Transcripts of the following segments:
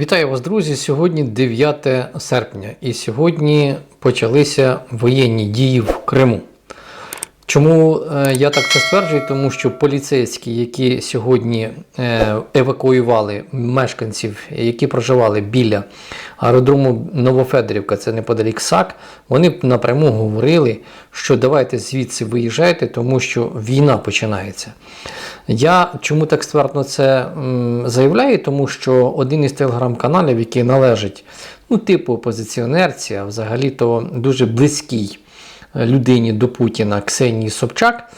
Вітаю вас, друзі! Сьогодні 9 серпня, і сьогодні почалися воєнні дії в Криму. Чому е, я так це стверджую? Тому що поліцейські, які сьогодні е, евакуювали мешканців, які проживали біля аеродрому Новофедорівка, це неподалік САК, вони напряму говорили, що давайте звідси виїжджайте, тому що війна починається. Я чому так ствердно це заявляю? Тому що один із телеграм-каналів, який належить ну, типу опозиціонерці, а взагалі-то дуже близький людині до Путіна Ксенії Собчак.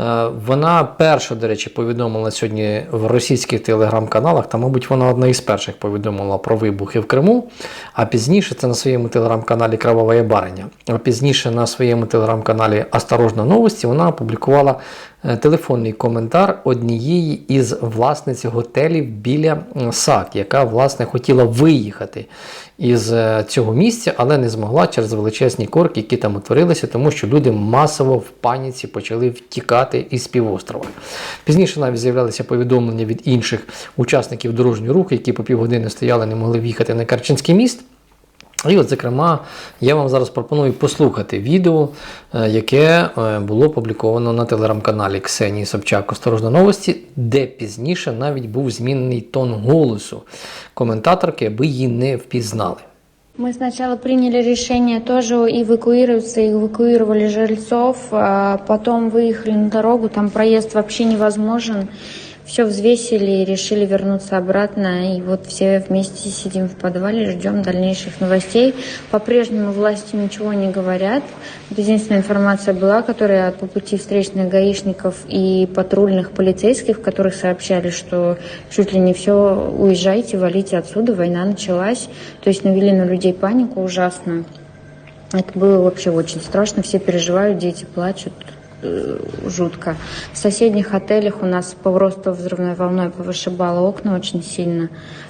Е, Вона перша, до речі, повідомила сьогодні в російських телеграм-каналах, та, мабуть, вона одна із перших повідомила про вибухи в Криму, а пізніше це на своєму телеграм-каналі Кровавая Бариня. А пізніше на своєму телеграм-каналі Осторожна новості вона опублікувала е, телефонний коментар однієї із власниць готелів біля САК, яка власне хотіла виїхати із е, цього місця, але не змогла через величезні корки, які там утворилися, тому що люди масово в паніці почали втікати із півострова. Пізніше навіть з'являлися повідомлення від інших учасників дорожнього руху, які по півгодини стояли, не могли в'їхати на Карчинський міст. І от, зокрема, я вам зараз пропоную послухати відео, е, яке е, було опубліковано на телеграм-каналі Ксенії Собчак Осторожно новості, де пізніше навіть був змінений тон голосу коментаторки, аби її не впізнали. Мы сначала приняли решение тоже эвакуироваться, эвакуировали жильцов, а потом выехали на дорогу, там проезд вообще невозможен. Все взвесили решили вернуться обратно. И вот все вместе сидим в подвале, ждем дальнейших новостей. По-прежнему власти ничего не говорят. Единственная информация была, которая по пути встречных гаишников и патрульных полицейских, которых сообщали, что чуть ли не все, уезжайте, валите отсюда, война началась. То есть навели на людей панику ужасную. Это было вообще очень страшно, все переживают, дети плачут, жутко. В соседних отелях у нас просто взрывной волной повышибало окна очень сильно.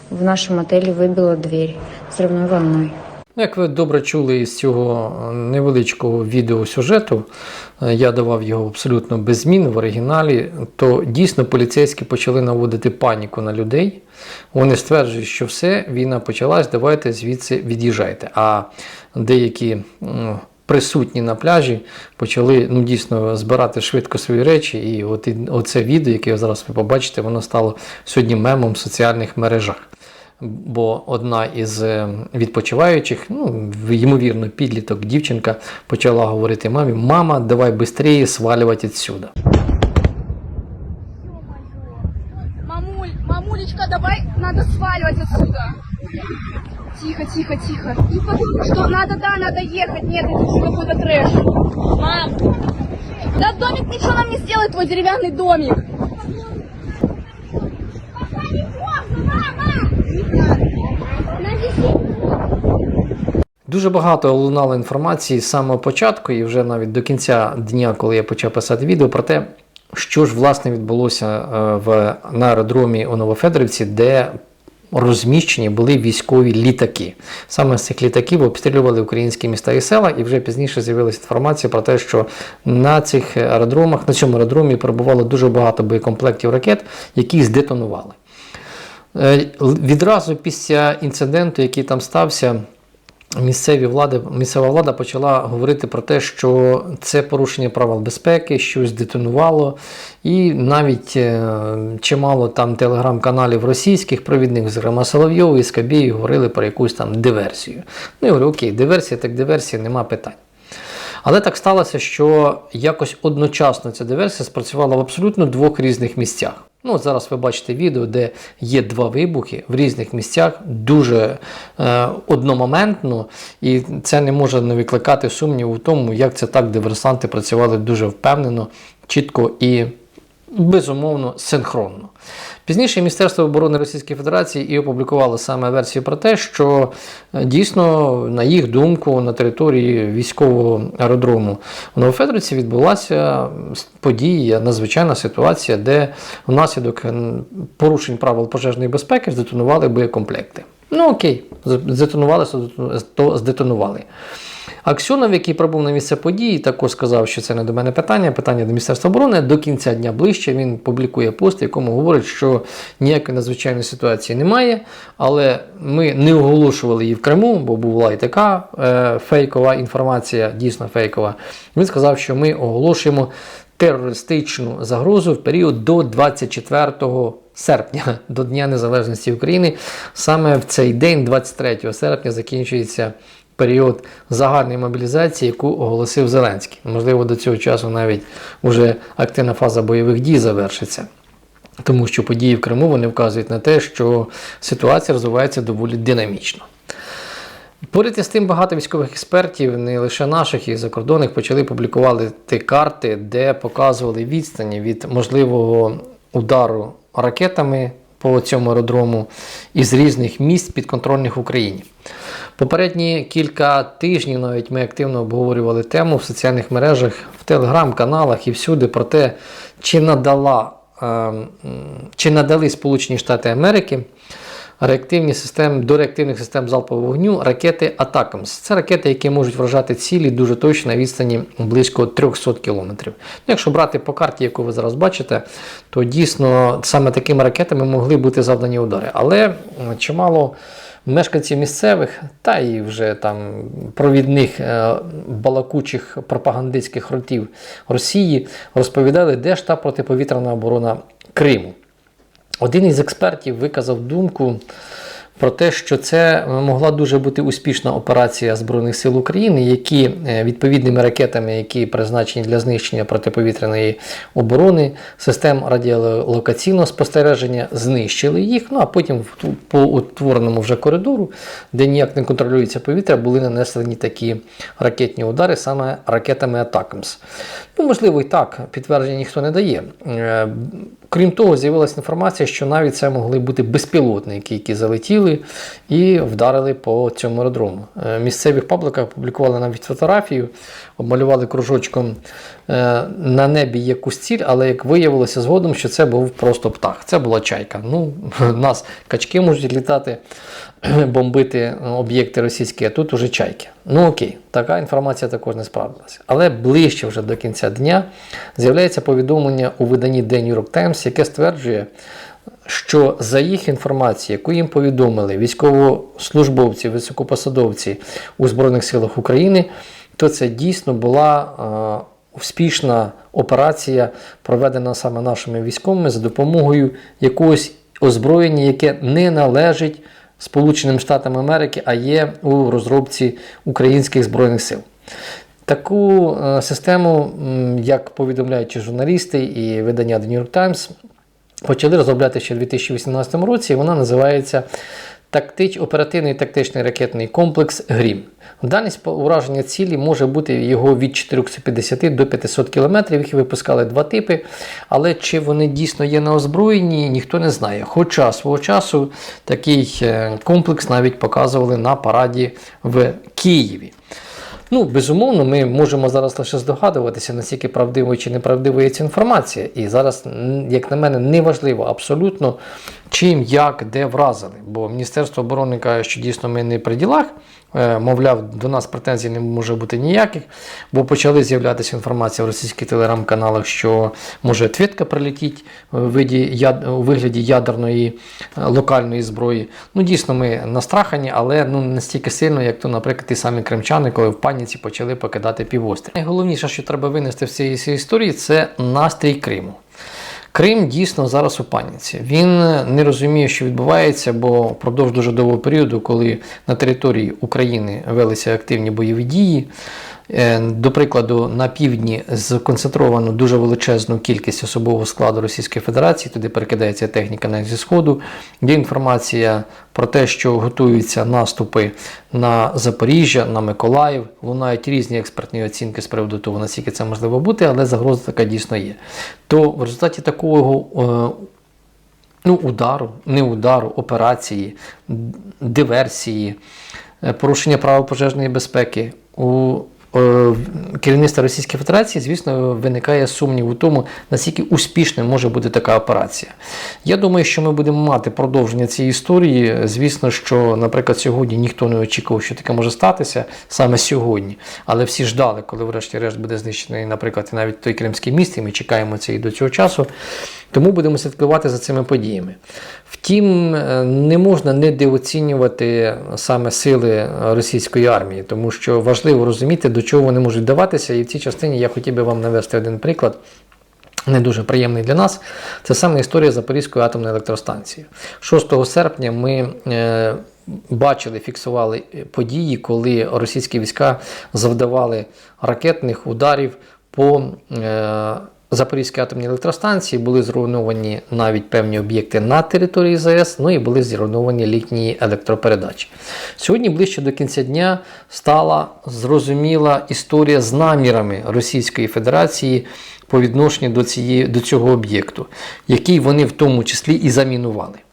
В нашем отеле выбило дверь взрывной волной. Ну, Як ви добре чули із цього невеличкого відеосюжету, е, я давав його абсолютно без змін в оригіналі, то дійсно поліцейські почали наводити паніку на людей. Вони стверджують, що все, війна почалась, давайте звідси від'їжджайте. А деякі м, присутні на пляжі почали ну, дійсно збирати швидко свої речі. І от оце відео, яке зараз ви побачите, воно стало сьогодні мемом в соціальних мережах. Бо одна із е, відпочиваючих, ну, ймовірно, підліток, дівчинка, почала говорити мамі: мама, давай швидше свалювати відсюди. мамулечка, давай, надо сваливать отсюда. Тихо, тихо, тихо. Что, надо, да, надо ехать. Нет, это уже какой-то трэш. Мам! Да домик ничего нам не сделает, твой деревянный домик. Дуже багато лунало інформації з самого початку, і вже навіть до кінця дня, коли я почав писати відео, про те, що ж власне відбулося е, в, на аеродромі у Новофедорівці, де розміщені були військові літаки. Саме з цих літаків обстрілювали українські міста і села, і вже пізніше з'явилася інформація про те, що на цих аеродромах, на цьому аеродромі перебувало дуже багато боєкомплектів ракет, які здетонували. Е, Відразу після інциденту, який там стався, місцеві влади, місцева влада почала говорити про те, що це порушення правил безпеки, щось детонувало, і навіть е, чимало там телеграм-каналів російських провідних, зокрема Соловйов і Скабєєв, говорили про якусь там диверсію. Ну, я говорю, окей, диверсія, так диверсія, нема питань. Але так сталося, що якось одночасно ця диверсія спрацювала в абсолютно двох різних місцях. Ну, зараз ви бачите відео, де є два вибухи в різних місцях, дуже е, одномоментно, і це не може не викликати сумніву в тому, як це так диверсанти працювали дуже впевнено, чітко і безумовно синхронно. Пізніше Міністерство оборони Російської Федерації і опублікувало саме версію про те, що е, дійсно, на їх думку, на території військового аеродрому в Новофедорівці відбулася подія, надзвичайна ситуація, де внаслідок порушень правил пожежної безпеки здетонували боєкомплекти. Ну окей, здетонували, то здетонували. Аксьонов, який пробув на місце події, також сказав, що це не до мене питання, питання до Міністерства оборони. До кінця дня ближче він публікує пост, в якому говорить, що ніякої надзвичайної ситуації немає, але ми не оголошували її в Криму, бо була і така е, фейкова інформація, дійсно фейкова. Він сказав, що ми оголошуємо терористичну загрозу в період до 24 серпня, до Дня Незалежності України. Саме в цей день, 23 серпня, закінчується період загальної мобілізації, яку оголосив Зеленський. Можливо, до цього часу навіть уже активна фаза бойових дій завершиться. Тому що події в Криму вони вказують на те, що ситуація розвивається доволі динамічно. Поряд із тим, багато військових експертів, не лише наших і закордонних, почали публікувати карти, де показували відстані від можливого удару ракетами по цьому аеродрому із різних місць підконтрольних Україні. Попередні кілька тижнів навіть ми активно обговорювали тему в соціальних мережах, в телеграм-каналах і всюди про те, чи надала е, чи надали Сполучені Штати Америки реактивні системи до реактивних систем залпового вогню ракети Атакамс. Це ракети, які можуть вражати цілі дуже точно на відстані близько 300 кілометрів. Ну, Якщо брати по карті, яку ви зараз бачите, то дійсно саме такими ракетами могли бути завдані удари. Але чимало мешканців місцевих та і вже там провідних е, балакучих пропагандистських ротів Росії розповідали, де ж та протиповітряна оборона Криму. Один із експертів виказав думку про те, що це могла дуже бути успішна операція Збройних сил України, які е, відповідними ракетами, які призначені для знищення протиповітряної оборони, систем радіолокаційного спостереження, знищили їх. Ну а потім по утвореному вже коридору, де ніяк не контролюється повітря, були нанесені такі ракетні удари саме ракетами Атакамс. Ну, можливо, і так, підтвердження ніхто не дає. Е, Крім того, з'явилася інформація, що навіть це могли бути безпілотники, які залетіли і вдарили по цьому аеродрому. Місцеві В пабликах опублікували навіть фотографію, обмалювали кружочком е, на небі якусь ціль, але як виявилося згодом, що це був просто птах. Це була чайка. Ну, у нас качки можуть літати, бомбити об'єкти російські, а тут уже чайки. Ну окей, така інформація також не справдилася. Але ближче вже до кінця дня з'являється повідомлення у виданні The New York Times, яке стверджує, що за їх інформацією, яку їм повідомили військовослужбовці, високопосадовці у Збройних силах України, то це дійсно була е, успішна операція, проведена саме нашими військовими за допомогою якогось озброєння, яке не належить Сполученим Штатам Америки, а є у розробці українських збройних сил. Таку е, систему, як повідомляють журналісти і видання The New York Times, почали розробляти ще в 2018 році. і Вона називається Тактич, оперативний тактичний ракетний комплекс Грім. Дальність ураження цілі може бути його від 450 до 500 км. Їх випускали два типи. Але чи вони дійсно є на озброєнні, ніхто не знає. Хоча свого часу такий е, комплекс навіть показували на параді в Києві. Ну, безумовно, ми можемо зараз лише здогадуватися, наскільки правдивою чи неправдивою є ця інформація. І зараз, як на мене, не важливо абсолютно чим, як, де вразили. Бо Міністерство оборони каже, що дійсно ми не при ділах. Е, Мовляв, до нас претензій не може бути ніяких, бо почали з'являтися інформація в російських телеграм-каналах, що може твітка прилетіть яд- у вигляді ядерної е, локальної зброї. Ну, дійсно, ми настрахані, але ну, не настільки сильно, як то, наприклад, ті самі кримчани, коли в паніці почали покидати півострів. Найголовніше, що треба винести в цій історії, це настрій Криму. Крим дійсно зараз у паніці. Він не розуміє, що відбувається, бо впродовж дуже довгого періоду, коли на території України велися активні бойові дії, до прикладу, на півдні сконцентровано дуже величезну кількість особового складу Російської Федерації, туди перекидається техніка навіть зі Сходу. Є інформація про те, що готуються наступи на Запоріжжя, на Миколаїв. Лунають різні експертні оцінки з приводу того, наскільки це можливо бути, але загроза така дійсно є. То в результаті такого е, ну, удару, не удару, операції, диверсії, е, порушення правил пожежної безпеки у е, керівництва Російської Федерації, звісно, виникає сумнів у тому, наскільки успішною може бути така операція. Я думаю, що ми будемо мати продовження цієї історії. Звісно, що, наприклад, сьогодні ніхто не очікував, що таке може статися саме сьогодні. Але всі ждали, коли, врешті-решт, буде знищений, наприклад, і навіть той Кримський міст, і ми чекаємо це і до цього часу. Тому будемо слідкувати за цими подіями. Втім, е, не можна недооцінювати саме сили російської армії, тому що важливо розуміти, до чого вони можуть даватися. І в цій частині я хотів би вам навести один приклад. Не дуже приємний для нас. Це саме історія Запорізької атомної електростанції. 6 серпня ми е, бачили, фіксували події, коли російські війська завдавали ракетних ударів по е, Запорізькій атомній електростанції, були зруйновані навіть певні об'єкти на території ЗАЕС, ну і були зруйновані літні електропередачі. Сьогодні, ближче до кінця дня, стала зрозуміла історія з намірами Російської Федерації по відношенню до, цієї, до цього об'єкту, який вони в тому числі і замінували.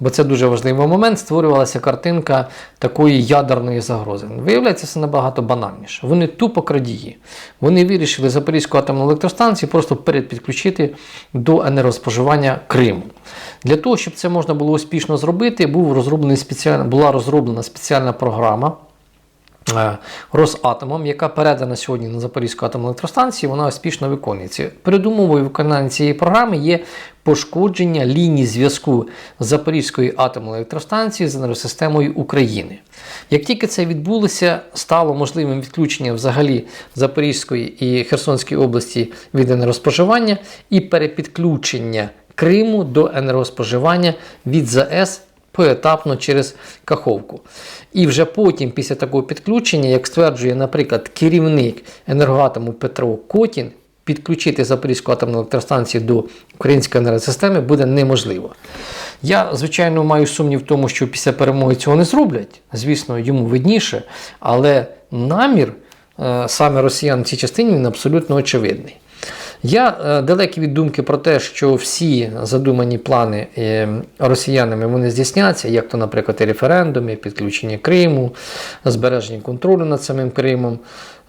Бо це дуже важливий момент. Створювалася картинка такої ядерної загрози. Виявляється, це набагато банальніше. Вони тупо крадії. Вони вирішили Запорізьку атомну електростанцію просто передпідключити до енергоспоживання Криму. Для того, щоб це можна було успішно зробити, був розроблений спеціальна, була розроблена спеціальна програма. Е, Росатомом, яка передана сьогодні на Запорізьку атомну електростанцію, вона успішно виконується. Передумовою виконання цієї програми є пошкодження ліній зв'язку Запорізької атомної електростанції з енергосистемою України. Як тільки це відбулося, стало можливим відключення взагалі Запорізької і Херсонської області від енергоспоживання і перепідключення Криму до енергоспоживання від ЗАЕС поетапно через Каховку. І вже потім, після такого підключення, як стверджує, наприклад, керівник енергоатому Петро Котін, підключити Запорізьку атомну електростанцію до української енергосистеми буде неможливо. Я, звичайно, маю сумнів в тому, що після перемоги цього не зроблять. Звісно, йому видніше, але намір е, саме росіян в цій частині він абсолютно очевидний. Я е, далекий від думки про те, що всі задумані плани е, росіянами вони здійсняться, як то, наприклад, і референдуми, підключення Криму, збереження контролю над самим Кримом.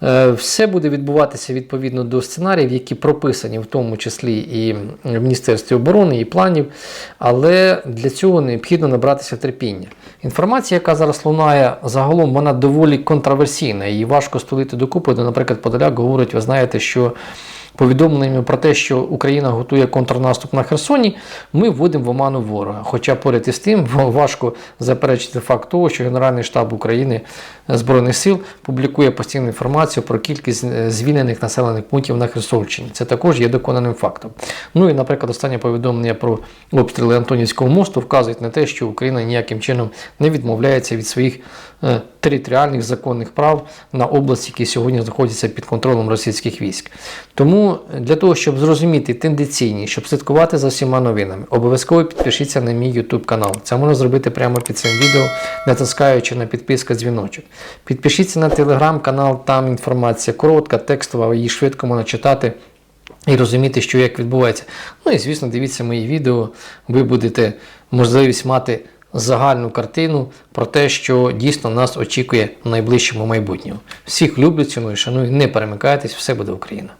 Е, Все буде відбуватися відповідно до сценаріїв, які прописані в тому числі і в Міністерстві оборони, і планів. Але для цього необхідно набратися терпіння. Інформація, яка зараз лунає, загалом вона доволі контроверсійна. Її важко стулити докупи. Наприклад, Подоляк говорить, ви знаєте, що повідомленнями про те, що Україна готує контрнаступ на Херсоні, ми вводимо в оману ворога. Хоча поряд із тим важко заперечити факт того, що Генеральний штаб України Збройних сил публікує постійну інформацію про кількість е, звільнених населених пунктів на Херсонщині. Це також є доконаним фактом. Ну і, наприклад, останнє повідомлення про обстріли Антонівського мосту вказують на те, що Україна ніяким чином не відмовляється від своїх е, територіальних законних прав на області, які сьогодні знаходяться під контролем російських військ. Тому для того, щоб зрозуміти тенденційні, щоб слідкувати за всіма новинами, обов'язково підпишіться на мій YouTube канал. Це можна зробити прямо під цим відео, натискаючи на підписка дзвіночок. Підпишіться на телеграм-канал, там інформація коротка, текстова, її швидко можна читати. І розуміти, що як відбувається. Ну і звісно, дивіться мої відео, ви будете можливість мати загальну картину про те, що дійсно нас очікує в найближчому майбутньому. Всіх люблю, ціную, шаную, не перемикайтесь, все буде Україна.